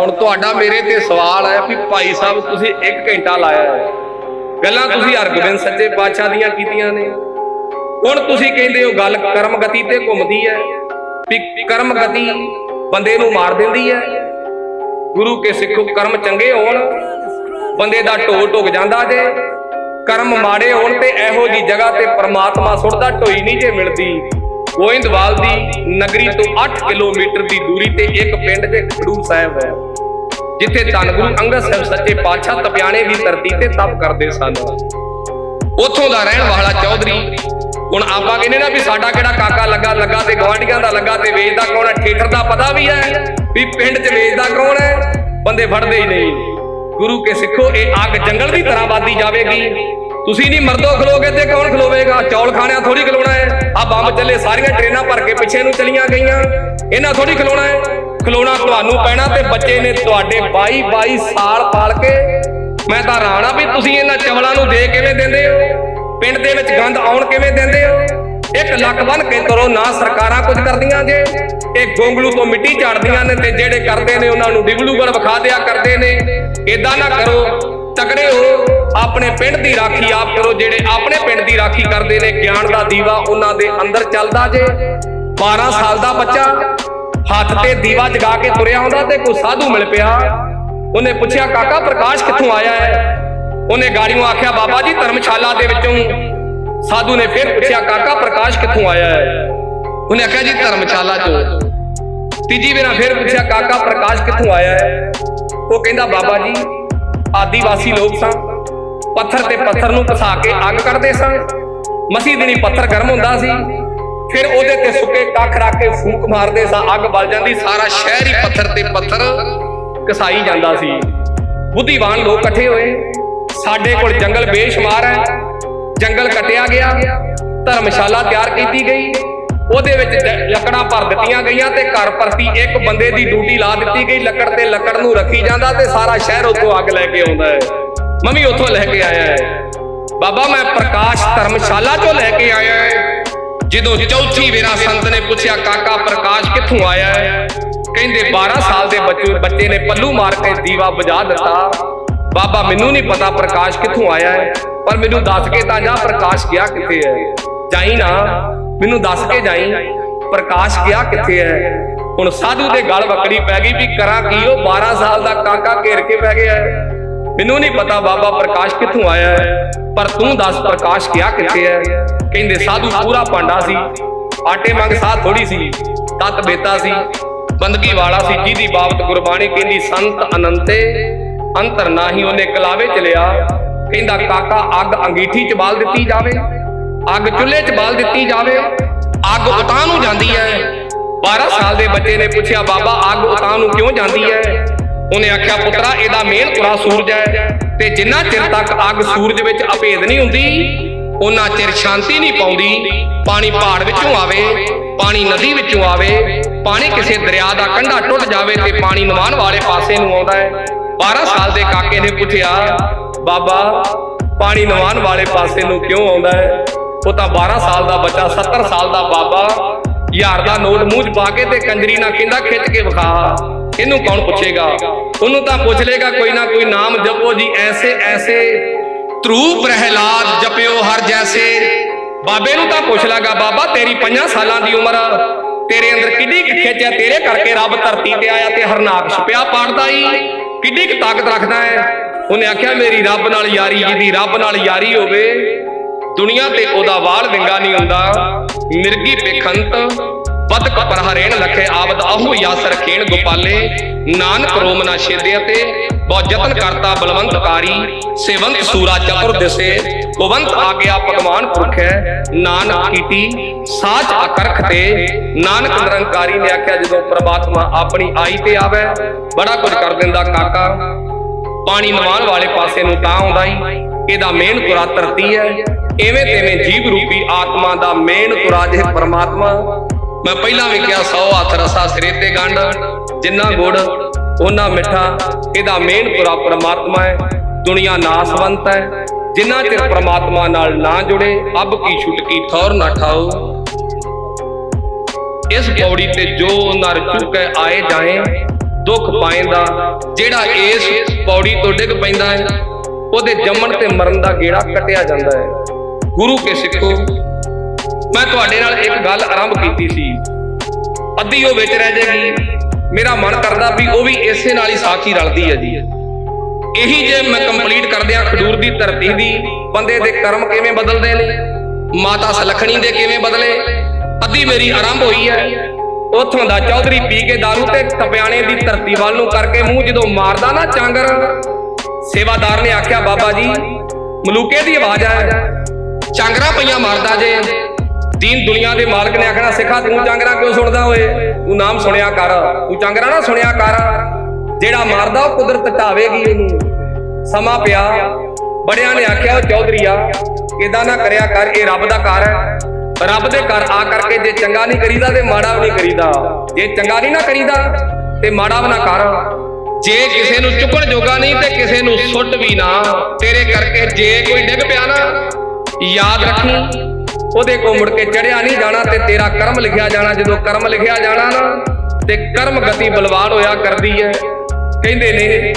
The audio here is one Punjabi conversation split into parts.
ਹੁਣ ਤੁਹਾਡਾ ਮੇਰੇ ਤੇ ਸਵਾਲ ਹੈ ਵੀ ਭਾਈ ਸਾਹਿਬ, ਤੁਸੀਂ 1 ਘੰਟਾ ਲਾਇਆ ਹੈ। ਗੱਲਾਂ ਤੁਸੀਂ ਹਰਗੋਬਿੰਦ ਸੱਚੇ ਪਾਤਸ਼ਾਹ ਦੀਆਂ ਕੀਤੀਆਂ ਨੇ। ਹੁਣ ਤੁਸੀਂ ਕਹਿੰਦੇ ਹੋ ਗੱਲ ਕਰਮ ਗਤੀ ਤੇ ਘੁੰਮਦੀ ਹੈ, ਵੀ ਕਰਮ ਗਤੀ ਬੰਦੇ ਨੂੰ ਮਾਰ ਦਿੰਦੀ ਹੈ। ਗੁਰੂ ਕੇ ਸਿੱਖੋ, ਕਰਮ ਚੰਗੇ ਹੋਣ, ਬੰਦੇ ਦਾ ਢੋ ਢੁਕ ਜਾਂਦਾ ਜੇ। ਕਰਮ ਮਾੜੇ ਹੋਣ ਤੇ ਇਹੋ ਜੀ ਜਗ੍ਹਾ ਤੇ ਪਰਮਾਤਮਾ ਸੁੱਟਦਾ, ਢੋਈ ਨਹੀਂ ਜੇ ਮਿਲਦੀ। ਗੋਇੰਦਵਾਲ ਦੀ ਨਗਰੀ ਤੋਂ 8 ਕਿਲੋਮੀਟਰ ਦੀ ਦੂਰੀ ਤੇ ਇੱਕ ਪਿੰਡ ਦੇ ਖਡੂਰ ਸਾਹਿਬ ਹੈ। ਜਿੱਥੇ ਧੰਨ ਗੁਰੂ ਅੰਗਦ ਸਾਹਿਬ ਸੱਚੇ ਪਾਤਸ਼ਾਹ ਤਪਿਆਣੇ ਦੀ ਧਰਤੀ ਤੇ ਤਪ ਕਰਦੇ ਸਨ। ਉੱਥੋਂ ਦਾ ਰਹਿਣ ਵਾਲਾ ਚੌਧਰੀ, ਹੁਣ ਆਪਾਂ ਕਹਿੰਦੇ ਨਾ ਵੀ ਸਾਡਾ ਕਿਹੜਾ ਕਾਕਾ ਲੱਗਾ ਲੱਗਾ ਤੇ ਗਵਾਂਢੀਆਂ ਦਾ ਲੱਗਾ ਤੇ ਵੇਚਦਾ ਕੌਣ ਹੈ? ਠੇਕਰ ਦਾ ਪਤਾ ਵੀ ਹੈ ਵੀ ਪਿੰਡ 'ਚ ਵੇਚਦਾ ਕੌਣ ਹੈ? ਬੰਦੇ ਫੜਦੇ ਹੀ ਨਹੀਂ। ਗੁਰੂ ਕੇ ਸਿੱਖੋ, ਇਹ ਅੱਗ ਜੰਗਲ ਦੀ ਤਰ੍ਹਾਂ ਵੱਧਦੀ ਜਾਵੇਗੀ। ਤੁਸੀਂ ਨਹੀਂ ਮਰਦੋ ਖਲੋਗੇ ਤੇ ਕੌਣ ਖਲੋਵੇਗਾ? ਚੌਲ ਖਾਣਿਆ ਥੋੜੀ ਖਲੋਣਾ ਹੈ। ਆ ਬੰਬ ਚੱਲੇ, ਸਾਰੀਆਂ ਟ੍ਰੇਨਾਂ ਭਰ ਕੇ ਪਿੱਛੇ ਨੂੰ ਚਲੀਆਂ ਗਈਆਂ। ਇਹਨਾਂ ਥੋੜੀ ਖਲੋਣਾ ਹੈ। ਖਲੋਣਾ ਤੁਹਾਨੂੰ ਪੈਣਾ ਤੇ ਬੱਚੇ ਨੇ ਤੁਹਾਡੇ 22 22 ਸਾਲ ਪਾਲ ਕੇ। ਮੈਂ ਤਾਂ ਰਾਣਾ ਵੀ ਤੁਸੀਂ ਇਹਨਾਂ ਚਵਲਾਂ ਨੂੰ ਦੇ ਕਿਵੇਂ ਦਿੰਦੇ ਹੋ? ਪਿੰਡ ਦੇ ਵਿੱਚ ਗੰਦ ਆਉਣ ਕਿਵੇਂ ਦਿੰਦੇ ਹੋ? ਇੱਕ ਲੱਕ ਬੰਨ ਕੇ ਕਰੋ, ਨਾ ਸਰਕਾਰਾਂ ਕੁਝ ਕਰਦੀਆਂ ਜੇ। ਇਹ ਗੋਂਗਲੂ ਤੋਂ ਮਿੱਟੀ ਝਾੜਦੀਆਂ ਨੇ ਤੇ ਜਿਹੜੇ ਕਰਦੇ ਨੇ ਉਹਨਾਂ ਨੂੰ ਡਿਗਲੂਗੜ ਵਿਖਾ ਦਿਆ ਕਰਦੇ ਨੇ। ਇਦਾਂ ਨਾ ਕਰੋ, ਤਕੜੇ ਹੋ, ਆਪਣੇ ਪਿੰਡ ਦੀ ਰਾਖੀ ਆਪ ਕਰੋ। ਜਿਹੜੇ ਆਪਣੇ ਪਿੰਡ ਦੀ ਰਾਖੀ ਕਰਦੇ ਨੇ, ਗਿਆਨ ਦਾ ਦੀਵਾ ਉਹਨਾਂ ਦੇ ਅੰਦਰ ਚੱਲਦਾ ਜੇ। 12 ਸਾਲ ਦਾ ਬੱਚਾ ਹੱਥ ਤੇ ਦੀਵਾ ਜਗਾ ਕੇ ਤੁਰਿਆ ਹੁੰਦਾ ਤੇ ਕੋਈ ਸਾਧੂ ਮਿਲ ਪਿਆ। ਉਹਨੇ ਪੁੱਛਿਆ, ਕਾਕਾ, ਪ੍ਰਕਾਸ਼ ਕਿੱਥੋਂ ਆਇਆ ਹੈ? ਉਹਨੇ ਗਾੜੀਆਂ ਆਖਿਆ, ਬਾਬਾ ਜੀ, ਧਰਮਸ਼ਾਲਾ ਦੇ ਵਿੱਚੋਂ। ਸਾਧੂ ਨੇ ਫਿਰ ਪੁੱਛਿਆ, ਕਾਕਾ, ਪ੍ਰਕਾਸ਼ ਕਿੱਥੋਂ ਆਇਆ ਹੈ? ਉਹਨੇ ਆਖਿਆ, ਜੀ, ਧਰਮਸ਼ਾਲਾ ਚੋਂ। ਤੀਜੀ ਵਾਰ ਫਿਰ ਪੁੱਛਿਆ, ਕਾਕਾ, ਪ੍ਰਕਾਸ਼ ਕਿੱਥੋਂ ਆਇਆ ਹੈ? ਉਹ ਕਹਿੰਦਾ, ਬਾਬਾ ਜੀ, ਆਦੀਵਾਸੀ ਲੋਕ ਸਨ ਪੱਥਰ ਤੇ ਪੱਥਰ ਨੂੰ ਫਸਾ ਕੇ ਅੱਗ ਕਰਦੇ ਸਨ ਮਸੀਹ ਦਿਨੀ ਪੱਥਰ ਗਰਮ ਹੁੰਦਾ ਸੀ। ਫਿਰ ਉਹਦੇ ਤੇ ਸੁੱਕੇ ਕੱਖ ਰੱਖ ਕੇ ਫੂਕ ਮਾਰਦੇ ਸਾਂ, ਅੱਗ ਬਲ ਜਾਂਦੀ, ਸਾਰਾ ਸ਼ਹਿਰ ਹੀ ਪੱਥਰ ਤੇ ਪੱਥਰ ਘਸਾਈ ਜਾਂਦਾ ਸੀ। ਬੁੱਧੀਵਾਨ ਲੋਕ ਇਕੱਠੇ ਹੋਏ। ਸਾਡੇ ਕੋਲ ਜੰਗਲ ਬੇਸ਼ੁਮਾਰ ਹੈ। ਜੰਗਲ ਕੱਟਿਆ ਗਿਆ। ਧਰਮਸ਼ਾਲਾ ਤਿਆਰ ਕੀਤੀ ਗਈ। ਉਹਦੇ ਵਿੱਚ ਲੱਕੜਾਂ ਭਰ ਦਿੱਤੀਆਂ ਗਈਆਂ ਤੇ ਘਰ ਪ੍ਰਤੀ ਇੱਕ ਬੰਦੇ ਦੀ ਡਿਊਟੀ ਲਾ ਦਿੱਤੀ ਗਈ। ਲੱਕੜ ਤੇ ਲੱਕੜ ਨੂੰ ਰੱਖੀ ਜਾਂਦਾ ਤੇ ਸਾਰਾ ਸ਼ਹਿਰ ਉੱਥੋਂ ਅੱਗ ਲੈ ਕੇ ਆਉਂਦਾ ਹੈ। ਮੰਮੀ ਉੱਥੋਂ ਲੈ ਕੇ ਆਇਆ ਹੈ। ਬਾਬਾ, ਮੈਂ ਪ੍ਰਕਾਸ਼ ਧਰਮਸ਼ਾਲਾ ਚੋਂ ਲੈ ਕੇ ਆਇਆ ਹੈ। ਜਦੋਂ ਚੌਥੀ ਵੇਰਾ ਸੰਤ ਨੇ ਪੁੱਛਿਆ ਕਾਕਾ ਪ੍ਰਕਾਸ਼ ਕਿੱਥੋਂ ਆਇਆ ਹੈ ਕਹਿੰਦੇ 12 ਸਾਲ ਦੇ ਬੱਚੇ ਬੱਚੇ ਨੇ ਪੱਲੂ ਮਾਰ ਕੇ ਦੀਵਾ ਬੁਝਾ ਦਿੱਤਾ ਬਾਬਾ ਮੈਨੂੰ ਨਹੀਂ ਪਤਾ ਪ੍ਰਕਾਸ਼ ਕਿੱਥੋਂ ਆਇਆ ਹੈ ਪਰ ਮੈਨੂੰ ਦੱਸ ਕੇ ਤਾਂ ਜਾ ਪ੍ਰਕਾਸ਼ ਗਿਆ ਕਿੱਥੇ ਹੈ ਜਾਈ ਨਾ ਮੈਨੂੰ ਦੱਸ ਕੇ ਜਾਈ ਪ੍ਰਕਾਸ਼ ਗਿਆ ਕਿੱਥੇ ਹੈ ਹੁਣ ਸਾਧੂ ਦੇ ਗਲ ਵਕੜੀ ਪੈ ਗਈ ਵੀ ਕਰਾਂ ਕੀ ਉਹ 12 ਸਾਲ ਦਾ ਕਾਕਾ ਘੇਰ ਕੇ ਪੈ ਗਿਆ ਹੈ ਮੈਨੂੰ ਨਹੀਂ ਪਤਾ ਬਾਬਾ ਪ੍ਰਕਾਸ਼ ਕਿੱਥੋਂ ਆਇਆ ਹੈ, ਪਰ ਤੂੰ ਦੱਸ ਪ੍ਰਕਾਸ਼ ਗਿਆ ਕਿੱਥੇ ਹੈ? ਕਹਿੰਦੇ, ਸਾਧੂ ਪੂਰਾ ਪਾਂਡਾ ਸੀ, ਆਟੇ ਮੰਗ ਸਾਹ ਥੋੜੀ ਸੀ, ਤਤ ਬੇਤਾ ਸੀ, ਬੰਦਗੀ ਵਾਲਾ ਸੀ, ਜਿਹਦੀ ਬਾਬਤ ਗੁਰਬਾਣੀ ਕਹਿੰਦੀ, ਸੰਤ ਅਨੰਤੇ, ਅੰਤਰ ਨਾਹੀ ਉਹਨੇ ਕਲਾਵੇ ਚ ਲਿਆ, ਕਹਿੰਦਾ, ਕਾਕਾ, ਅੱਗ ਅੰਗੀਠੀ ਚ ਬਾਲ ਦਿੱਤੀ ਜਾਵੇ, ਅੱਗ ਚੁੱਲ੍ਹੇ 'ਚ ਬਾਲ ਦਿੱਤੀ ਜਾਵੇ, ਅੱਗ ਉਤਾਂ ਨੂੰ ਜਾਂਦੀ ਹੈ। 12 ਸਾਲ ਦੇ ਬੱਚੇ ਨੇ ਪੁੱਛਿਆ, ਬਾਬਾ, ਅੱਗ ਉਤਾਂ ਨੂੰ ਕਿਉਂ ਜਾਂਦੀ ਹੈ? ਉਹਨੇ ਆਖਿਆ, ਪੁੱਤਰਾ, ਇਹਦਾ ਮੇਨ ਪੁਰਾ ਸੂਰਜ ਹੈ ਤੇ ਜਿੰਨਾ ਚਿਰ ਤੱਕ ਅੱਗ ਸੂਰਜ ਵਿੱਚ ਅਭੇਦ ਨਹੀਂ ਹੁੰਦੀ ਉਹਨਾਂ ਚਿਰ ਸ਼ਾਂਤੀ ਨਹੀਂ ਪਾਉਂਦੀ। ਪਾਣੀ ਪਹਾੜ ਵਿੱਚੋਂ ਆਵੇ, ਪਾਣੀ ਨਦੀ ਵਿੱਚੋਂ ਆਵੇ, ਪਾਣੀ ਕਿਸੇ ਦਰਿਆ ਦਾ ਕੰਢਾ ਟੁੱਟ ਜਾਵੇ ਤੇ ਪਾਣੀ ਨਵਾਨ ਵਾਲੇ ਪਾਸੇ ਨੂੰ ਆਉਂਦਾ ਹੈ। 12 ਸਾਲ ਦੇ ਕਾਕੇ ਨੇ ਪੁੱਛਿਆ, ਬਾਬਾ, ਪਾਣੀ ਨਵਾਨ ਵਾਲੇ ਪਾਸੇ ਨੂੰ ਕਿਉਂ ਆਉਂਦਾ ਹੈ? ਉਹ ਤਾਂ 12 ਸਾਲ ਦਾ ਬੱਚਾ 70 ਸਾਲ ਦਾ ਬਾਬਾ ਯਾਰ ਦਾ ਨੋਟ ਮੂੰਹ 'ਚ ਪਾ ਕੇ ਤੇ ਕੰਜਰੀ ਨਾਲ ਕਹਿੰਦਾ ਖਿੱਚ ਕੇ ਵਿਖਾ। ਇਹਨੂੰ ਕੌਣ ਪੁੱਛੇਗਾ? ਉਹਨੂੰ ਤਾਂ ਪੁੱਛ ਲੇਗਾ ਕੋਈ ਨਾ ਕੋਈ ਨਾਮ ਜਪੋ ਜੀ। ਐਸੇ ਐਸੇ ਧਰੂ ਪ੍ਰਹਿਲਾਦ ਜਪਿਓ ਹਰ ਜੈਸੇ। ਬਾਬੇ ਨੂੰ ਤਾਂ ਪੁੱਛ ਲਾਗਾ, ਬਾਬਾ, ਤੇਰੀ 5 ਸਾਲਾਂ ਦੀ ਉਮਰ, ਤੇਰੇ ਅੰਦਰ ਕਿੱਡੀ ਖਿੱਚ ਹੈ? ਤੇਰੇ ਕਰਕੇ ਰੱਬ ਧਰਤੀ ਤੇ ਆਇਆ ਤੇ ਹਰਨਾਕ ਛਪਿਆ ਪਾੜਦਾ ਈ। ਕਿੰਨੀ ਕੁ ਤਾਕਤ ਰੱਖਦਾ ਹੈ? ਉਹਨੇ ਆਖਿਆ, ਮੇਰੀ ਰੱਬ ਨਾਲ ਯਾਰੀ, ਜਿਹਦੀ ਰੱਬ ਨਾਲ ਯਾਰੀ ਹੋਵੇ, ਦੁਨੀਆ ਤੇ ਉਹਦਾ ਵਾਲ ਵਿੰਗਾ ਨਹੀਂ ਹੁੰਦਾ। ਮਿਰਗੀ ਪੇਖੰਤ ਬਦਕ ਪਰਹਰੇਣ ਲਖੇ ਆਵਦ ਆਹੂ ਯਸ ਰਖੇਣ ਗੋਪਾਲੇ, ਨਾਨਕ ਰੋਮ ਨਾ ਛੇਦਿਆ ਤੇ, ਬਹੁ ਯਤਨ ਕਰਤਾ ਬਲਵੰਤਕਾਰੀ, ਸੇਵੰਤ ਸੂਰਾ ਚਤੁਰ ਦਿਸੇ ਗੋਵੰਤ ਆ ਭਗਵਾਨ ਪੁਰਖ ਹੈ ਨਾਨਕ ਕੀਟੀ, ਸਾਚ ਅਕਰਖ ਤੇ, ਨਾਨਕ ਨਿਰੰਕਾਰੀ ਨੇ ਆਖਿਆ, ਜਦੋਂ ਪ੍ਰਮਾਤਮਾ ਆਪਣੀ ਆਈ ਤੇ ਆਵੇ, ਬੜਾ ਕੁਝ ਕਰ ਦਿੰਦਾ ਕਾਕਾ। ਪਾਣੀ ਨਵਾਨ ਵਾਲੇ ਪਾਸੇ ਨੂੰ ਤਾਂ ਆਉਂਦਾ ਹੀ ਇਹਦਾ ਮੇਨ ਤੁਰਾ ਧਰਤੀ ਹੈ, ਐਵੇਂ ਤੇਵੇਂ ਜੀਵ ਰੂਪੀ ਆਤਮਾ ਦਾ ਮੇਨ ਤੁਰਾ ਜੇ ਪਰਮਾਤਮਾ। ਮੈਂ ਪਹਿਲਾਂ ਵੀ ਕਿਹਾ, ਸੌ ਹੱਥ ਰਸਾ ਸਿਰੇ ਤੇ ਗੰਢ, ਜਿੰਨਾ ਗੁੜ ਉਹਨਾਂ ਮਿੱਠਾ, ਇਹਦਾ ਮੇਨ ਪੁਰਾ ਪਰਮਾਤਮਾ ਹੈ, ਦੁਨੀਆ ਨਾਸਵੰਤ ਹੈ, ਜਿੰਨਾ ਚਿਰ ਪਰਮਾਤਮਾ ਨਾਲ ਨਾ ਜੁੜੇ, ਅਬ ਕੀ ਛੁਟਕੀ ਥੌਰ ਨਾ ਠਾਓ। ਇਸ ਪੌੜੀ ਤੇ ਜੋ ਨਰ ਚੁਕੇ ਆਏ ਜਾਏ, ਦੁੱਖ ਪਾਇੰਦਾ ਜਿਹੜਾ ਇਸ ਪੌੜੀ ਤੋਂ ਡਿੱਗ ਪੈਂਦਾ ਹੈ, ਉਹਦੇ ਜੰਮਣ ਤੇ ਮਰਨ ਦਾ ਗੇੜਾ ਕੱਟਿਆ ਜਾਂਦਾ ਹੈ। ਗੁਰੂ ਕੇ ਸਿੱਖੋ ਮੈਂ ਤੁਹਾਡੇ ਨਾਲ ਇੱਕ ਗੱਲ ਆਰੰਭ ਕੀਤੀ ਸੀ। ਅੱਧੀ ਉਹ ਵਿੱਚ ਰਹਿ ਜਾਏਗੀ। ਮੇਰਾ ਮਨ ਕਰਦਾ ਵੀ ਉਹ ਵੀ ਇਸੇ ਨਾਲ ਹੀ ਸਾਖੀ ਰਲਦੀ ਹੈ ਜੀ। ਇਹੀ ਜੇ ਮੈਂ ਕੰਪਲੀਟ ਕਰਦਿਆਂ ਖਡੂਰ ਦੀ ਧਰਤੀ ਦੀ ਬੰਦੇ ਦੇ ਕਰਮ ਕਿਵੇਂ ਬਦਲਦੇ ਨੇ? ਮਾਤਾ ਸਲਖਣੀ ਦੇ ਕਿਵੇਂ ਬਦਲੇ? ਅੱਧੀ ਮੇਰੀ ਆਰੰਭ ਹੋਈ ਹੈ। ਉਥੋਂ ਦਾ ਚੌਧਰੀ ਪੀ ਕੇ दारू ਤੇ ਟਪਿਆਣੇ ਦੀ ਧਰਤੀ ਵੱਲ ਨੂੰ ਕਰਕੇ ਮੂੰਹ ਜਦੋਂ ਮਾਰਦਾ ਨਾ ਚਾਂਗਰ, ਸੇਵਾਦਾਰ ਨੇ ਆਖਿਆ, ਬਾਬਾ ਜੀ, ਮਲੂਕੇ ਦੀ ਆਵਾਜ਼ ਆ ਚਾਂਗਰਾ ਪਈਆਂ ਮਾਰਦਾ ਜੇ। ਦੀਨ ਦੁਨੀਆ ਦੇ ਮਾਲਕ ਨੇ ਆਖਣਾ, ਸਿੱਖਾ, ਤੂੰ ਚੰਗਰਾ ਕਿਉਂ ਸੁਣਦਾ ਓਏ? ਤੂੰ ਨਾਮ ਸੁਣਿਆ ਕਰ। ਤੂੰ ਚੰਗਰਾ ਨਾ ਸੁਣਿਆ ਕਰ। ਜਿਹੜਾ ਮਾਰਦਾ, ਉਹ ਕੁਦਰਤ ਢਾਵੇਗੀ ਉਹਨੂੰ। ਸਮਾਂ ਪਿਆ। ਬੜਿਆਂ ਨੇ ਆਖਿਆ ਉਹ ਚੌਧਰੀਆ ਇਦਾਂ ਨਾ ਕਰਿਆ ਕਰ, ਇਹ ਰੱਬ ਦਾ ਘਰ ਹੈ। ਰੱਬ ਦੇ ਘਰ ਆ ਕਰਕੇ ਜੇ ਚੰਗਾ ਨਹੀਂ ਕਰੀਦਾ ਤੇ ਮਾੜਾ ਵੀ ਨਹੀਂ ਕਰੀਦਾ। ਜੇ ਚੰਗਾ ਨਹੀਂ ਨਾ ਕਰੀਦਾ ਤੇ ਮਾੜਾ ਵੀ ਨਾ ਕਰ। ਜੇ ਕਿਸੇ ਨੂੰ ਚੁੱਕਣ ਜੋਗਾ ਨਹੀਂ ਤੇ ਕਿਸੇ ਨੂੰ ਸੁੱਟ ਵੀ ਨਾ। ਤੇਰੇ ਕਰਕੇ ਜੇ ਕੋਈ ਡਿੱਗ ਪਿਆ ਨਾ, ਯਾਦ ਰੱਖੀ। ਉਹਦੇ ਕੋ ਮੁੜ ਕੇ ਚੜਿਆ ਨਹੀਂ ਜਾਣਾ ਤੇ ਤੇਰਾ ਕਰਮ ਲਿਖਿਆ ਜਾਣਾ। ਜਦੋਂ ਕਰਮ ਲਿਖਿਆ ਜਾਣਾ ਨਾ, ਤੇ ਕਰਮ ਗਤੀ ਬਲਵਾਨ ਹੋਇਆ ਕਰਦੀ ਹੈ ਕਹਿੰਦੇ ਨੇ,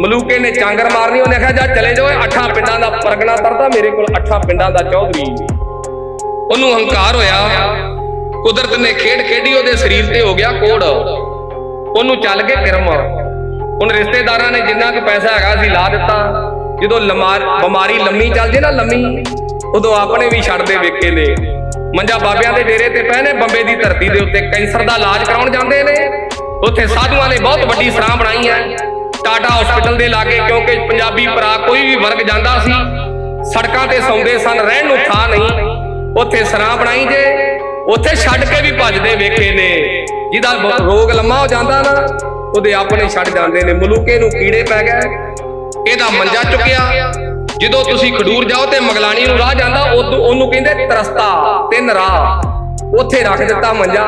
ਮਲੂਕੇ ਨੇ ਚਾਂਗਰ ਮਾਰਨੀ, ਉਹਨੇ ਆਖਿਆ, ਜਾ ਚਲੇ ਜਾਓ ਅੱਠਾਂ ਪਿੰਡਾਂ ਦਾ ਪਰਗਣਾ ਤਰਦਾ, ਮੇਰੇ ਕੋਲ ਅੱਠਾਂ ਪਿੰਡਾਂ ਦਾ ਚੌਧਰੀ ਉਹਨੂੰ ਹੰਕਾਰ ਹੋਇਆ। ਕੁਦਰਤ ਨੇ ਖੇਡ ਖੇਡੀ, ਉਹਦੇ ਸਰੀਰ ਤੇ ਹੋ ਗਿਆ ਕੋੜ। ਉਹਨੂੰ ਚੱਲ ਕੇ ਕਿਰਮ। ਹੁਣ ਰਿਸ਼ਤੇਦਾਰਾਂ ਨੇ ਜਿੰਨਾ ਕੁ ਪੈਸਾ ਹੈਗਾ ਸੀ ਲਾ ਦਿੱਤਾ। ਜਦੋਂ ਲਮਾਰ ਬਿਮਾਰੀ ਲੰਮੀ ਚੱਲ ਜੇ ਨਾ, ਲੰਮੀ। ਉਦੋਂ ਆਪਣੇ ਵੀ ਛੱਡਦੇ ਵੇਖੇ ਨੇ। ਮੰਜਾ ਬਾਬਿਆਂ ਦੇ ਡੇਰੇ ਤੇ ਪਏ ਨੇ ਬੰਬੇ ਦੀ ਧਰਤੀ ਦੇ ਉੱਤੇ ਕੈਂਸਰ ਦਾ ਇਲਾਜ ਕਰਾਉਣ ਜਾਂਦੇ ਨੇ। ਉੱਥੇ ਸਾਧੂਆਂ ਨੇ ਬਹੁਤ ਵੱਡੀ ਸਰਾਂ ਬਣਾਈ ਹੈ ਟਾਟਾ ਹਸਪੀਟਲ ਦੇ ਲਾਗੇ, ਕਿਉਂਕਿ ਪੰਜਾਬੀ ਭਰਾ ਕੋਈ ਵੀ ਵਰਗ ਜਾਂਦਾ ਸੀ, ਸੜਕਾਂ ਤੇ ਸੌਂਦੇ ਸਨ, ਰਹਿਣ ਨੂੰ ਥਾਂ ਨਹੀਂ। ਉੱਥੇ ਸਰਾਂ ਬਣਾਈ ਜੇ, ਉੱਥੇ ਛੱਡ ਕੇ ਵੀ ਭੱਜਦੇ ਵੇਖੇ ਨੇ। ਜਿਹਦਾ ਰੋਗ ਲੰਮਾ ਹੋ ਜਾਂਦਾ ਨਾ, ਉਹਦੇ ਆਪਣੇ ਛੱਡ ਜਾਂਦੇ ਨੇ। ਮਲੂਕੇ ਨੂੰ ਕੀੜੇ ਪੈ ਗਏ, ਇਹਦਾ ਮੰਜਾ ਚੁੱਕਿਆ। ਜਦੋਂ ਤੁਸੀਂ ਖਡੂਰ ਜਾਓ ਤੇ ਮਗਲਾਣੀ ਨੂੰ ਰਾਹ ਜਾਂਦਾ ਉਹਨੂੰ ਕਹਿੰਦੇ ਤਰਸਤਾ ਤਿੰਨ ਰਾਹ ਉੱਥੇ ਰੱਖ ਦਿੱਤਾ ਮੰਜਾ।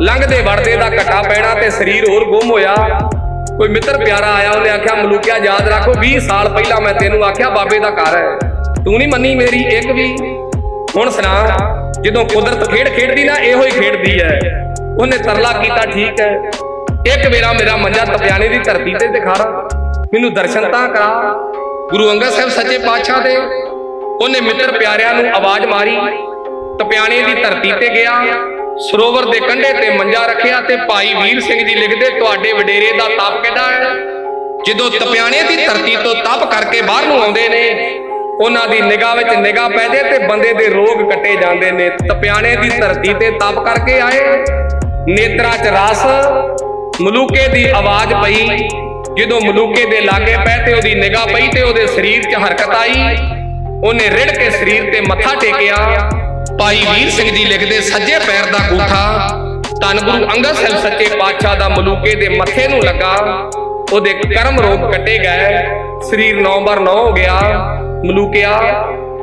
ਲੰਘਦੇ ਵੜਦੇ ਦਾ ਘਟਾ ਪੈਣਾ ਤੇ ਸਰੀਰ ਹੋਰ ਗੁੰਮ ਹੋਇਆ। ਕੋਈ ਮਿੱਤਰ ਪਿਆਰਾ ਆਇਆ, ਉਹਨੇ ਆਖਿਆ, ਮਲੂਕਿਆ, ਯਾਦ ਰੱਖੋ 20 ਸਾਲ ਪਹਿਲਾਂ ਮੈਂ ਤੈਨੂੰ ਆਖਿਆ, ਬਾਬੇ ਦਾ ਘਰ ਹੈ। ਤੂੰ ਨਹੀਂ ਮੰਨੀ ਮੇਰੀ ਇੱਕ ਵੀ? ਹੁਣ ਸੁਣਾ, ਜਦੋਂ ਕੁਦਰਤ ਖੇਡ ਖੇਡਦੀ ਨਾ, ਇਹੋ ਹੀ ਖੇਡਦੀ ਹੈ। ਉਹਨੇ ਤਰਲਾ ਕੀਤਾ, ਠੀਕ ਹੈ। ਇੱਕ ਵੇਰਾ ਮੇਰਾ ਮੰਜਾ ਤਪਿਆਣੇ ਦੀ ਧਰਤੀ ਤੇ ਦਿਖਾਰਾ ਮੈਨੂੰ ਦਰਸ਼ਨ ਤਾਂ ਕਰਾ। ਗੁਰੂ ਅੰਗਦ ਸਾਹਿਬ ਸੱਚੇ ਪਾਤਸ਼ਾਹ ਦੇ ਉਹਨੇ ਮਿੱਤਰ ਪਿਆਰਿਆਂ ਨੂੰ ਆਵਾਜ਼ ਮਾਰੀ ਤਪਿਆਣੇ ਦੀ ਧਰਤੀ ਤੇ ਗਿਆ ਸਰੋਵਰ ਦੇ ਕੰਢੇ ਤੇ ਮੰਜਾ ਰੱਖਿਆ ਤੇ ਭਾਈ ਵੀਰ ਸਿੰਘ ਜੀ ਲਿਖਦੇ ਤੁਹਾਡੇ ਵਡੇਰੇ ਦਾ ਤਪ ਕਿਹੜਾ ਹੈ? ਜਦੋਂ ਤਪਿਆਣੇ ਦੀ ਧਰਤੀ ਤੋਂ ਤਪ ਕਰਕੇ ਬਾਹਰ ਨੂੰ ਆਉਂਦੇ ਨੇ ਉਹਨਾਂ ਦੀ ਨਿਗਾਹ ਵਿੱਚ ਨਿਗਾਹ ਪੈ ਜੇ ਤੇ ਬੰਦੇ ਦੇ ਰੋਗ ਕੱਟੇ ਜਾਂਦੇ ਨੇ। ਤਪਿਆਣੇ ਦੀ ਧਰਤੀ ਤੇ ਤਪ ਕਰਕੇ ਆਏ। ਨੇਤਰਾਂ 'ਚ ਰਸ ਮਲੂਕੇ ਦੀ ਆਵਾਜ਼ ਪਈ। ਜਦੋਂ ਮਲੂਕੇ ਦੇ ਲਾਗੇ ਪੈ ਤੇ ਉਹਦੀ ਨਿਗਾਹ ਪਈ ਤੇ ਉਹਦੇ ਸਰੀਰ 'ਚ ਹਰਕਤ ਆਈ, ਉਹਨੇ ਰਿੜ ਕੇ ਸਰੀਰ ਤੇ ਮੱਥਾ ਟੇਕਿਆ। ਭਾਈ ਵੀਰ ਸਿੰਘ ਜੀ ਲਿਖਦੇ, ਸੱਜੇ ਪੈਰ ਦਾ ਗੂਠਾ, ਧੰਨ ਗੁਰੂ ਅੰਗਦ ਸਾਹਿਬ ਸੱਚੇ ਪਾਤਸ਼ਾਹ ਦਾ ਮਲੂਕੇ ਦੇ ਮੱਥੇ ਨੂੰ ਲੱਗਾ। ਉਹਦੇ ਕਰਮ ਰੋਗ ਕੱਟੇ ਗਏ, ਸਰੀਰ ਨੌ ਬਰ ਨੌ ਹੋ ਗਿਆ, ਮਲੂਕਿਆ।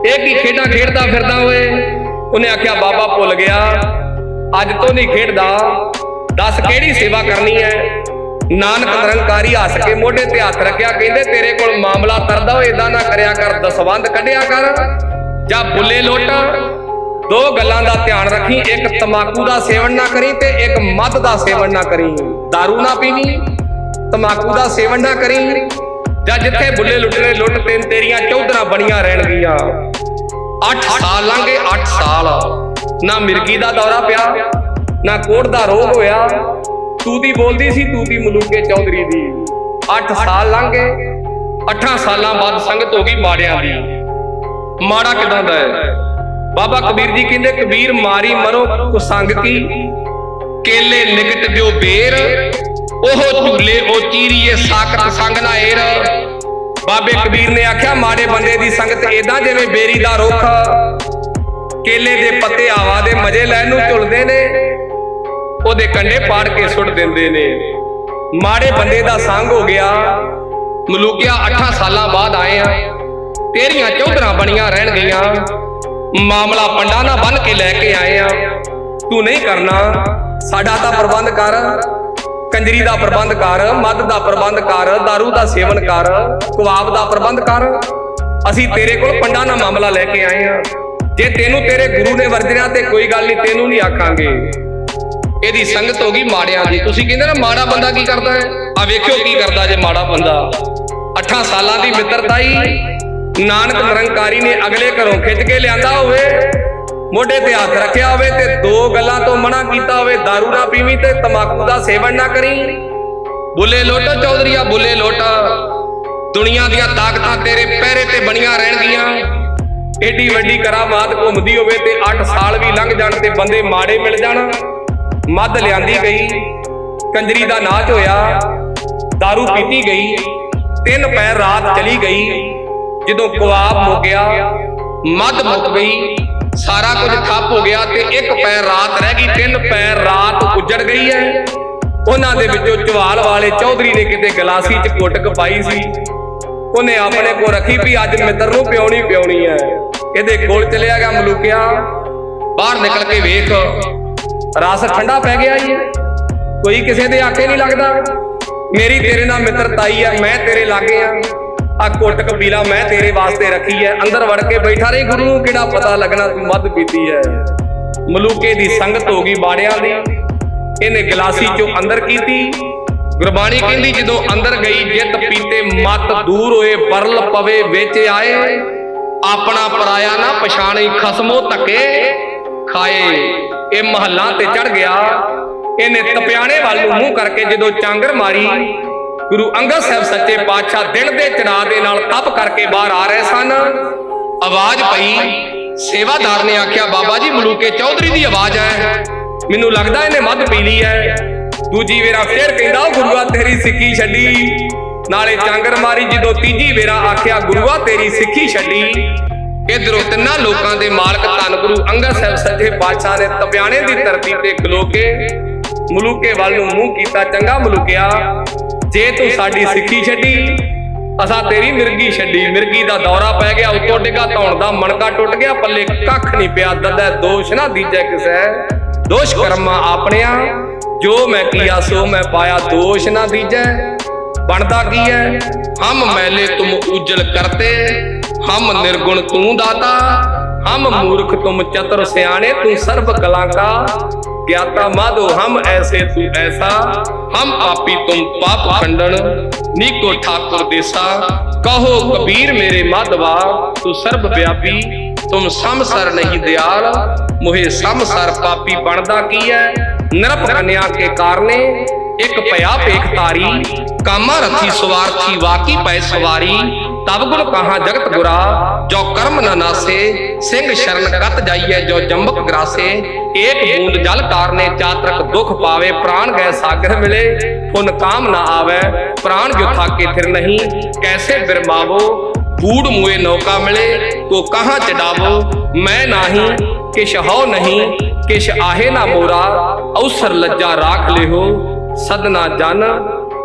ਇਹ ਕੀ ਖੇਡਾਂ ਖੇਡਦਾ ਫਿਰਦਾ ਓਏ? ਉਹਨੇ ਆਖਿਆ, ਬਾਬਾ ਭੁੱਲ ਗਿਆ। ਅੱਜ ਤੋਂ ਨਹੀਂ ਖੇਡਦਾ। ਦੱਸ ਕਿਹੜੀ ਸੇਵਾ ਕਰਨੀ ਹੈ? ਨਾਨਕ ਨਿਰੰਕਾਰੀ ਹੱਸ ਕੇ ਮੋਢੇ ਤੇ ਹੱਥ ਰੱਖਿਆ, ਕਹਿੰਦੇ ਤੇਰੇ ਕੋਲ ਮਾਮਲਾ ਤਰਦਾ ਓ ਏਦਾਂ ਨਾ ਕਰਿਆ ਕਰ ਦਸਵੰਦ ਕੱਢਿਆ ਕਰ, ਜਾਂ ਬੁੱਲੇ ਲੋਟ। ਦੋ ਗੱਲਾਂ ਦਾ ਧਿਆਨ ਰੱਖੀ, ਇੱਕ ਤਮਾਕੂ ਦਾ ਸੇਵਨ ਨਾ ਕਰੀ ਤੇ ਇੱਕ ਮਦ ਦਾ ਸੇਵਨ ਨਾ ਕਰੀ। दारू ਨਾ ਪੀਵੀਂ ਤਮਾਕੂ ਦਾ ਸੇਵਨ ਨਾ ਕਰੀ, ਜਾਂ ਜਿੱਥੇ ਬੁੱਲੇ ਲੁੱਟਣੇ ਲੁੱਟ ਤੇ ਤੇਰੀਆਂ ਚੌਧਰਾਂ ਬਣੀਆਂ ਰਹਿਣਗੀਆਂ 8 ਸਾਲ ਲੰਘੇ 8 ਸਾਲ ਨਾ ਮਿਰਗੀ ਦਾ ਦੌਰਾ ਪਿਆ, ਨਾ ਕੋੜ ਦਾ ਰੋਗ ਹੋਇਆ ਤੂੰ ਦੀ ਬੋਲਦੀ ਸੀ, ਤੂੰ ਦੀ ਮਲੂਕੇ ਚੌਧਰੀ ਦੀ। 8 ਸਾਲ ਲੰਘੇ 8 ਸਾਲਾਂ ਬਾਅਦ ਸੰਗਤ ਹੋ ਗਈ ਮਾੜਿਆਂ ਦੀ। ਮਾੜਾ ਕਿਦਾਂ ਦਾ ਹੈ? ਬਾਬਾ ਕਬੀਰ ਜੀ ਕਹਿੰਦੇ, ਕਬੀਰ ਮਾਰੀ ਮਰੋ ਕੁਸੰਗ ਕੀ? ਕੇਲੇ ਨਿਕਟ ਜੋ ਬੇਰ। ਉਹ ਝੂਲੇ, ਉਹ ਚੀਰੀਏ ਸਾਕਤ ਸੰਗ ਨਾ ਏਰ। ਬਾਬੇ ਕਬੀਰ ਨੇ ਆਖਿਆ, ਮਾੜੇ ਬੰਦੇ ਦੀ ਸੰਗਤ ਏਦਾਂ ਜਿਵੇਂ ਬੇਰੀ ਦਾ ਰੁੱਖ। ਕੇਲੇ ਦੇ ਪੱਤੇ ਆਵਾ ਦੇ, ਮਜ਼ੇ ਲੈਣ ਨੂੰ ਝੁਲਦੇ ਨੇ। ਉਹਦੇ ਕੰਡੇ ਪਾੜ ਕੇ ਸੁੱਟ ਦਿੰਦੇ ਨੇ। ਮਾੜੇ ਬੰਦੇ ਦਾ ਸੰਗ ਹੋ ਗਿਆ। ਮਲੂਕਿਆ 8 ਸਾਲਾਂ ਬਾਅਦ ਆਏ ਆ। ਤੇਰੀਆਂ ਚੌਧਰਾਂ ਬਣੀਆਂ ਰਹਿਣ ਗਈਆਂ। ਮਾਮਲਾ ਪੰਡਾ ਨਾ ਬੰਨ ਕੇ ਲੈ ਕੇ ਆਏ ਆ। ਤੂੰ ਨਹੀਂ ਕਰਨਾ। ਸਾਡਾ ਤਾਂ ਪ੍ਰਬੰਧ ਕਰ। ਕੰਜਰੀ ਦਾ ਪ੍ਰਬੰਧ ਕਰ। ਮਦ ਦਾ ਪ੍ਰਬੰਧ ਕਰ। दारू ਦਾ ਸੇਵਨ ਕਰ। ਕਵਾਬ ਦਾ ਪ੍ਰਬੰਧ ਕਰ। ਅਸੀਂ ਤੇਰੇ ਕੋਲ ਪੰਡਾ ਨਾ ਮਾਮਲਾ ਲੈ ਕੇ ਆਏ ਆ। ਜੇ ਤੈਨੂੰ ਤੇਰੇ ਗੁਰੂ ਨੇ ਵਰਜਿਆ ਤੇ ਕੋਈ ਗੱਲ ਨਹੀਂ, ਤੈਨੂੰ ਨਹੀਂ ਆਖਾਂਗੇ। ਇਹਦੀ ਸੰਗਤ ਹੋ ਗਈ ਮਾੜਿਆਂ ਦੀ। ਤੁਸੀਂ ਕਹਿੰਦੇ ਨਾ ਮਾੜਾ ਬੰਦਾ ਕੀ ਕਰਦਾ ਹੈ? ਆ ਵੇਖਿਓ ਕੀ ਕਰਦਾ ਜੇ ਮਾੜਾ ਬੰਦਾ। 8 ਸਾਲਾਂ ਦੀ ਮਿੱਤਰਤਾਈ, ਨਾਨਕ ਨਿਰੰਕਾਰੀ ਨੇ ਅਗਲੇ ਘਰੋਂ ਖਿੱਚ ਕੇ ਲਿਆਂਦਾ ਹੋਵੇ, ਮੋਢੇ ਤੇ ਹੱਥ ਰੱਖਿਆ ਹੋਵੇ ਤੇ ਦੋ ਗੱਲਾਂ ਤੋਂ ਮਨਾ ਕੀਤਾ ਹੋਵੇ, दारू ਨਾ ਪੀਵੀਂ ਤੇ ਤਮਾਕੂ ਦਾ ਸੇਵਨ ਨਾ ਕਰੀ। ਬੁੱਲੇ ਲੋਟਾ ਚੌਧਰੀਆ, ਬੁੱਲੇ ਲੋਟਾ। ਦੁਨੀਆ ਦੀਆਂ ਤਾਕਤਾਂ ਤੇਰੇ ਪਹਿਰੇ ਤੇ ਬਣੀਆਂ ਰਹਿਣਗੀਆਂ। ਏਡੀ ਵੱਡੀ ਕਰਾਮਾਤ ਘੁੰਮਦੀ ਹੋਵੇ ਤੇ 8 ਸਾਲ ਵੀ ਲੰਘ ਜਾਣ ਤੇ ਬੰਦੇ ਮਾੜੇ ਮਿਲ ਜਾਣ। ਮੱਧ ਲਿਆਂਦੀ ਗਈ, ਕੰਜਰੀ ਦਾ ਨਾਚ ਹੋਇਆ, दारू ਪੀਤੀ ਗਈ, ਤਿੰਨ ਪੈਰ ਰਾਤ ਚਲੀ ਗਈ, ਜਦੋਂ ਕੁਆਬ ਮੁੱਕ ਗਿਆ, ਮੱਧ ਮੁੱਕ ਗਈ, ਸਾਰਾ ਕੁਝ ਠੱਪ ਹੋ ਗਿਆ ਤੇ ਇੱਕ ਪੈਰ ਰਾਤ ਰਹਿ ਗਈ, ਤਿੰਨ ਪੈਰ ਰਾਤ ਉੱਜੜ ਗਈ ਹੈ। ਉਹਨਾਂ ਦੇ ਵਿੱਚੋਂ ਚਵਾਲ ਵਾਲੇ ਚੌਧਰੀ ਨੇ ਕਿਤੇ ਗਲਾਸੀ 'ਚ ਕੁੱਟਕ ਪਾਈ ਸੀ। ਉਹਨੇ ਆਪਣੇ ਕੋਲ ਰੱਖੀ ਵੀ ਅੱਜ ਮਿੱਤਰ ਨੂੰ ਪਿਉਣੀ ਪਿਉਣੀ ਹੈ। ਇਹਦੇ ਕੋਲ ਚਲਿਆ ਗਿਆ, ਮਲੂਕਿਆ, ਬਾਹਰ ਨਿਕਲ ਕੇ ਵੇਖ ਰਸ ਠੰਡਾ ਪੈ ਗਿਆ ਜੀ। ਕੋਈ ਕਿਸੇ ਦੇ ਆਕੇ ਨਹੀਂ ਲੱਗਦਾ। ਮੇਰੀ ਤੇਰੇ ਨਾਲ ਮਿੱਤਰਤਾਈ ਹੈ ਮੈਂ ਤੇਰੇ ਲਾਗੇ ਆ। ਆ ਕੁੱਟ ਕਬੀਲਾ ਮੈਂ ਤੇਰੇ ਵਾਸਤੇ ਰੱਖੀ ਹੈ ਅੰਦਰ ਵੜ ਕੇ ਬੈਠਾ ਰਹੀ ਗੁਰੂ ਨੂੰ ਕਿਹੜਾ ਪਤਾ ਲੱਗਣਾ ਤੂੰ ਮੱਧ ਪੀਤੀ ਹੈ ਮਲੂਕੇ ਦੀ ਸੰਗਤ ਹੋ ਗਈ ਬਾੜਿਆਂ ਦੀ। ਇਹਨੇ ਗਲਾਸੀ ਚੋਂ ਅੰਦਰ ਕੀਤੀ। ਗੁਰਬਾਣੀ ਕਹਿੰਦੀ, ਜਦੋਂ ਅੰਦਰ ਗਈ, ਜਿੱਤ ਪੀਤੇ ਮਤ ਦੂਰ ਹੋਏ ਬਰਲ ਪਵੇ, ਵਿੱਚ ਆਏ। ਆਪਣਾ ਪਰਾਇਆ ਨਾ ਪਛਾਣੀ, ਖਸਮੋ ਧੱਕੇ ਖਾਏ। ਇਹ ਮਹੱਲਾ ਤੇ ਚੜ ਗਿਆ। ਇਹਨੇ ਤਪਿਆਣੇ ਵੱਲ ਨੂੰ ਮੂੰਹ ਕਰਕੇ ਜਦੋਂ ਚਾਂਗਰ ਮਾਰੀ, ਗੁਰੂ ਅੰਗਦ ਸਾਹਿਬ ਸੱਚੇ ਪਾਤਸ਼ਾਹ ਦਿਨ ਦੇ ਚੜਾ ਦੇ ਨਾਲ ਤਪ ਕਰਕੇ ਬਾਹਰ ਆ ਰਹੇ ਸਨ। ਆਵਾਜ਼ ਪਈ, ਸੇਵਾਦਾਰ ਨੇ ਆਖਿਆ, ਬਾਬਾ ਜੀ, ਮਲੂਕੇ ਚੌਧਰੀ ਦੀ ਆਵਾਜ਼ ਹੈ। ਮੈਨੂੰ ਲੱਗਦਾ ਇਹਨੇ ਮੱਧ ਪੀ ਲਈ ਹੈ। ਦੂਜੀ ਵੇਰਾ ਫੇਰ ਕਹਿੰਦਾ, "ਉਹ ਗੁਰੂਆ, ਤੇਰੀ ਸਿੱਖੀ ਛੱਡੀ। ਨਾਲੇ ਚਾਂਗਰ ਮਾਰੀ, ਜਦੋਂ ਤੀਜੀ ਵੇਰਾ ਆਖਿਆ, ਗੁਰੂਆ, ਤੇਰੀ ਸਿੱਖੀ ਛੱਡੀ। ਇਧਰੋਂ ਤਿੰਨਾਂ ਲੋਕਾਂ ਦੇ ਮਾਲਕ ਧੰਨ ਗੁਰੂ ਅੰਗਦ ਸਾਹਿਬ ਸੱਚੇ ਪਾਤਸ਼ਾਹ ਨੇ ਤਪਿਆਣੇ ਦੀ ਧਰਤੀ ਤੇ ਖਲੋ ਕੇ ਮਲੂਕੇ ਵੱਲ ਨੂੰ ਮੂੰਹ ਕੀਤਾ, ਚੰਗਾ ਮਲੂਕਿਆ, ਜੇ ਤੂੰ ਸਾਡੀ ਸਿੱਖੀ ਛੱਡੀ, ਅਸਾਂ ਤੇਰੀ ਮਿਰਗੀ ਛੱਡੀ। ਮਿਰਗੀ ਦਾ ਦੌਰਾ ਪੈ ਗਿਆ, ਉੱਤੋਂ ਡਿੱਗਾ, ਧੌਣ ਦਾ ਮਣਕਾ ਟੁੱਟ ਗਿਆ, ਪੱਲੇ ਕੱਖ ਨਹੀਂ ਪਿਆ ਦੱਦਾ ਦੋਸ਼ ਨਾ ਦੀਜੈ ਕਿਸੈ। ਦੋਸ਼ ਕਰਮਾ ਆਪਣਿਆ, ਜੋ ਮੈਂ ਕੀਆ, ਸੋ ਮੈਂ ਪਾਇਆ, ਦੋਸ਼ ਨਾ ਦੀਜੈ। ਬਣਦਾ ਕੀ ਹੈ? ਹਮ ਮੈਲੇ ਤੁਮ ਉਜਲ ਕਰਤੇ। ਹਮ ਨਿਰਗੁਣ ਤੂੰ ਦਾਤਾ, ਹਮ ਮੂਰਖ ਤੁਮ ਚਤੁਰ ਸਿਆਣੇ, ਤੂੰ ਸਰਬ ਕਲਾ ਕਾ ਗਿਆਤਾ ਮਾਧੋ, ਹਮ ਐਸੇ ਤੂੰ ਐਸਾ। ਹਮ ਪਾਪੀ ਤੁਮ ਪਾਪ ਖੰਡਨ ਨੀਕੋ ਠਾकुर ਦੇਸਾ। ਕਹੋ ਕਬੀਰ ਮੇਰੇ ਮਾਧਵਾ, ਤੂੰ ਸਰਬ ਵਿਆਪੀ, ਤੁਮ ਸਮਸਰ ਨਹੀਂ ਦਿਆਲ। ਮੁਹੇ ਸਮਸਰ ਪਾਪੀ ਬਣਦਾ ਕੀ ਹੈ ਨਿਰਪ ਕੰਨਿਆ ਕੇ ਕਾਰਨੇ, ਇੱਕ ਭਇਆ ਪੇਖ ਤਾਰੀ ਕਾਮਾ ਰਥੀ ਸਵਾਰਥੀ, ਵਾਕੀ ਪੈ ਸਵਾਰੀ। ਤਬ ਗੁਣ ਕਹਾ ਜਗਤ ਗੁਰਾ, ਜੋ ਕਰਮ ਨ ਨਾਸੇ, ਸਿੰਘ ਸ਼ਰਨ ਕਤ ਜਾਈਐ, ਜੋ ਜੰਬਕ ਗਰਾਸੇ। ਏਕ ਬੂੰਦ ਜਲ ਕਾਰਨੇ ਚਾਤਰਕ ਦੁਖ ਪਾਵੇ, ਪ੍ਰਾਣ ਗਏ ਸਾਗਰ ਮਿਲੇ। ਪੁਨ ਕਾਮ ਨਾ ਆਵੇ, ਪ੍ਰਾਣ ਜੋ ਥਾਕੇ ਫਿਰ ਨਹੀਂ। ਕੈਸੇ ਬਿਰਮਾਵੋ ਬੂੜ ਮੂਏ ਨੌਕਾ ਮਿਲੇ। ਕੋ ਕਹਾਂ ਚਡਾਵੋ, ਮੈਂ ਨਾਹੀ, ਕਿਛ ਹਉ ਨਹੀਂ, ਕਿਛ ਆਹੇ ਨਾ ਮੋਰਾ। ਅਵਸਰ ਲੱਜਾ ਰਾਖ ਲਿਓ ਸਦਨਾ ਜਨ,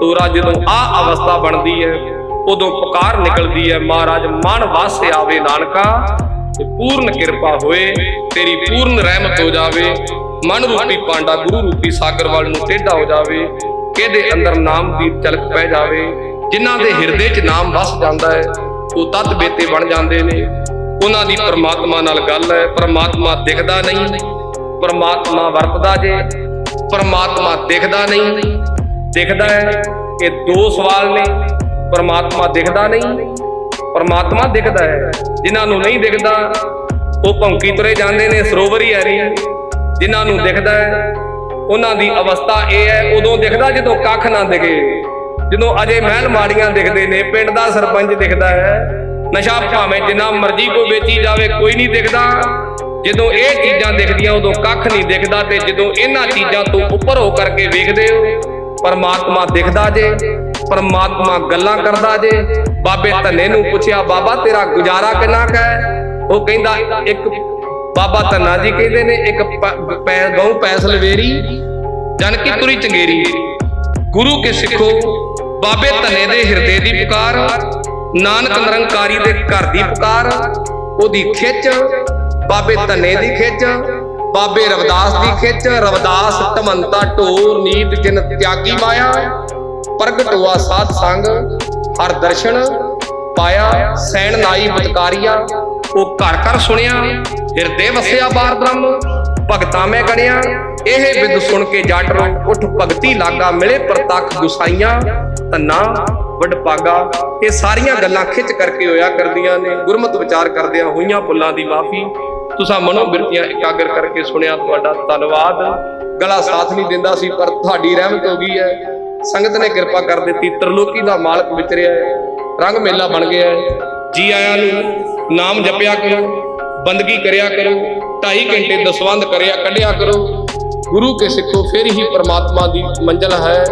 ਤੋਰਾ ਜਦੋਂ ਆ ਅਵਸਥਾ ਬਣਦੀ ਹੈ ਉਦੋਂ ਪੁਕਾਰ ਨਿਕਲਦੀ ਹੈ ਮਹਾਰਾਜ, ਮਨ ਵਾਸੇ ਆਵੇ ਨਾਨਕਾ, ਤੇ ਪੂਰਨ ਕਿਰਪਾ ਹੋਏ, ਤੇਰੀ ਪੂਰਨ ਰਹਿਮਤ ਹੋ ਜਾਵੇ, ਮਨ ਰੂਪੀ ਪਾਂਡਾ, ਗੁਰੂ ਰੂਪੀ ਸਾਗਰ ਵੱਲ ਨੂੰ ਟੇਢਾ ਹੋ ਜਾਵੇ ਇਹਦੇ ਅੰਦਰ ਨਾਮ ਦੀ ਚਲਕ ਪੈ ਜਾਵੇ, ਜਿਨ੍ਹਾਂ ਦੇ ਹਿਰਦੇ 'ਚ ਨਾਮ ਵਸ ਜਾਂਦਾ ਹੈ ਉਹ ਤਤ ਬੇਤੇ ਬਣ ਜਾਂਦੇ ਨੇ। ਉਹਨਾਂ ਦੀ ਪਰਮਾਤਮਾ ਨਾਲ ਗੱਲ ਹੈ ਪਰਮਾਤਮਾ ਦਿਖਦਾ ਨਹੀਂ, ਪਰਮਾਤਮਾ ਵਰਤਦਾ ਜੇ, ਪਰਮਾਤਮਾ ਦਿਖਦਾ ਨਹੀਂ। ਦਿਖਦਾ ਹੈ ਇਹ ਦੋ ਸਵਾਲ ਨੇ ਪਰਮਾਤਮਾ ਦਿਖਦਾ ਨਹੀਂ, ਪਰਮਾਤਮਾ ਦਿਖਦਾ ਹੈ। ਜਿਨ੍ਹਾਂ ਨੂੰ ਨਹੀਂ ਦਿਖਦਾ, ਉਹ ਭੌਂਕੀ ਤੁਰੇ ਜਾਂਦੇ ਨੇ, ਸਰੋਵਰ ਹੀ ਹੈ ਜਿਨ੍ਹਾਂ ਨੂੰ ਦਿਖਦਾ ਹੈ, ਉਹਨਾਂ ਦੀ ਅਵਸਥਾ ਇਹ ਹੈ, ਉਦੋਂ ਦਿਖਦਾ ਜਦੋਂ ਕੱਖ ਨਾ ਦਿਖੇ। ਜਦੋਂ ਅਜੇ ਮਹਿਲ ਮਾੜੀਆਂ ਦਿਖਦੇ ਨੇ, ਪਿੰਡ ਦਾ ਸਰਪੰਚ ਦਿਖਦਾ ਹੈ। ਨਸ਼ਾ ਭਾਵੇਂ ਜਿੰਨਾ ਮਰਜ਼ੀ ਕੋਈ ਵੇਚੀ ਜਾਵੇ, ਕੋਈ ਨਹੀਂ ਦਿਖਦਾ। ਜਦੋਂ ਇਹ ਚੀਜ਼ਾਂ ਦਿਖਦੀਆਂ, ਉਦੋਂ ਕੱਖ ਨਹੀਂ ਦਿਖਦਾ ਤੇ ਜਦੋਂ ਇਹਨਾਂ ਚੀਜ਼ਾਂ ਤੋਂ ਉੱਪਰ ਹੋ ਕਰਕੇ ਵੇਖਦੇ ਹੋ, ਪਰਮਾਤਮਾ ਦਿਖਦਾ ਜੇ। ਪਰਮਾਤਮਾ ਗੱਲਾਂ ਕਰਦਾ ਜੇ। ਬਾਬੇ ਧੰਨੇ ਨੂੰ ਪੁੱਛਿਆ, ਬਾਬਾ, ਤੇਰਾ ਗੁਜ਼ਾਰਾ ਕਿੰਨਾ ਕੁ ਹੈ? ਉਹ ਕਹਿੰਦਾ, ਇੱਕ ਬਾਬਾ ਧੰਨਾ ਜੀ ਕਹਿੰਦੇ ਨੇ, ਇੱਕ ਪੈ ਗਊ ਪੈਸ ਲਵੇਰੀ ਜਨ ਕੀ ਤੁਰੀ ਚੰਗੇਰੀ। ਗੁਰੂ ਕੇ ਸਿੱਖੋ, ਬਾਬੇ ਧੰਨੇ ਦੇ ਹਿਰਦੇ ਦੀ ਪੁਕਾਰ, ਨਾਨਕ ਨਿਰੰਕਾਰੀ ਦੇ ਘਰ ਦੀ ਪੁਕਾਰ, ਉਹਦੀ ਖਿੱਚ, ਬਾਬੇ ਧੰਨੇ ਦੀ ਖਿੱਚ, ਬਾਬੇ ਰਵਦਾਸ ਦੀ ਖਿੱਚ, ਰਵਦਾਸ ਧਮੰਤਾ ਢੋਰ, ਨੀਤ ਜਿਨ ਤਿਆਗੀ ਮਾਇਆ ਪ੍ਰਗਟ ਹੋਆ ਸਾਧ ਸੰਗ, ਹਰ ਦਰਸ਼ਨ ਪਾਇਆ, ਸੈਣ ਨਾਈ ਬਤਕਾਰੀਆ। ਉਹ ਘਰ ਘਰ ਸੁਣਿਆ, ਹਿਰਦੇ ਵਸਿਆ ਬਾਰ ਬ੍ਰਹਮ। ਭਗਤਾਂ ਮੈਂ ਗਣਿਆ, ਇਹ ਬਿਦ ਸੁਣ ਕੇ ਜੱਟ ਉਠ ਭਗਤੀ ਲਾਗਾ ਮਿਲੇ ਪ੍ਰਤੱਖ ਗੁਸਾਈਆਂ। ਤੰਨਾ ਵੱਡ ਪਾਗਾ ਇਹ ਸਾਰੀਆਂ ਗੱਲਾਂ ਖਿੱਚ ਕਰਕੇ ਹੋਇਆ ਕਰਦੀਆਂ ਨੇ। ਗੁਰਮਤ ਵਿਚਾਰ ਕਰਦਿਆਂ ਹੋਈਆਂ ਪੁੱਲਾਂ ਦੀ ਮਾਫੀ। ਤੁਸੀਂ ਮਨੋ ਬਿਰਤੀਆਂ ਇਕਾਗਰ ਕਰਕੇ ਸੁਣਿਆ ਤੁਹਾਡਾ ਧੰਨਵਾਦ। ਗਲਾ ਸਾਥ ਨਹੀਂ ਦਿੰਦਾ ਸੀ, ਪਰ ਤੁਹਾਡੀ ਰਹਿਮਤ ਹੋ ਗਈ ਹੈ। ਸੰਗਤ ਨੇ ਕਿਰਪਾ ਕਰ ਦਿੱਤੀ, ਤਰਲੋਕੀ ਦਾ ਮਾਲਕ ਵਿਚਰਿਆ ਹੈ, ਰੰਗ ਮੇਲਾ ਬਣ ਗਿਆ ਹੈ। ਜੀ ਆਇਆਂ ਨੂੰ ਨਾਮ ਜਪਿਆ ਕਰੋ, ਬੰਦਗੀ ਕਰਿਆ ਕਰੋ 2.5 ਘੰਟੇ ਦਸਵੰਦ ਕਰਿਆ, ਕੱਢਿਆ ਕਰੋ। ਗੁਰੂ ਕੇ ਸਿੱਖੋ, ਫਿਰ ਹੀ ਪ੍ਰਮਾਤਮਾ ਦੀ ਮੰਜ਼ਲ ਹੈ।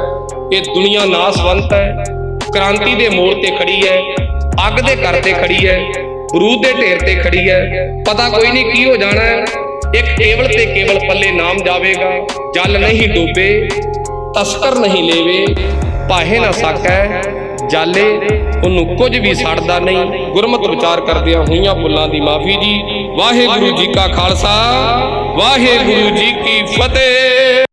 ਇਹ ਦੁਨੀਆ ਨਾਸਵੰਤ ਹੈ, ਕ੍ਰਾਂਤੀ ਦੇ ਮੋੜ ਤੇ ਖੜੀ ਹੈ, ਅੱਗ ਦੇ ਘਰ ਤੇ ਖੜੀ ਹੈ ਬਰੂਦ ਦੇ ਢੇਰ ਤੇ ਖੜੀ ਹੈ। ਪਤਾ ਕੋਈ ਨਹੀਂ ਕੀ ਹੋ ਜਾਣਾ ਹੈ, ਇੱਕ ਕੇਵਲ ਤੇ ਕੇਵਲ ਪੱਲੇ ਨਾਮ ਜਾਵੇਗਾ, ਜਲ ਨਹੀਂ ਡੋਬੇ। ਤਸਕਰ ਨਹੀਂ ਲੇਵੇ ਪਾਹੇ ਨਾ ਸਕੈ। ਜਾਲੇ, ਉਹਨੂੰ ਕੁਝ ਵੀ ਛੱਡਦਾ ਨਹੀਂ। ਗੁਰਮਤ ਵਿਚਾਰ ਕਰਦਿਆਂ ਹੋਈਆਂ ਭੁੱਲਾਂ ਦੀ ਮਾਫੀ ਜੀ। ਵਾਹਿਗੁਰੂ ਜੀ ਕਾ ਖਾਲਸਾ, ਵਾਹਿਗੁਰੂ ਜੀ ਕੀ ਫਤਿਹ।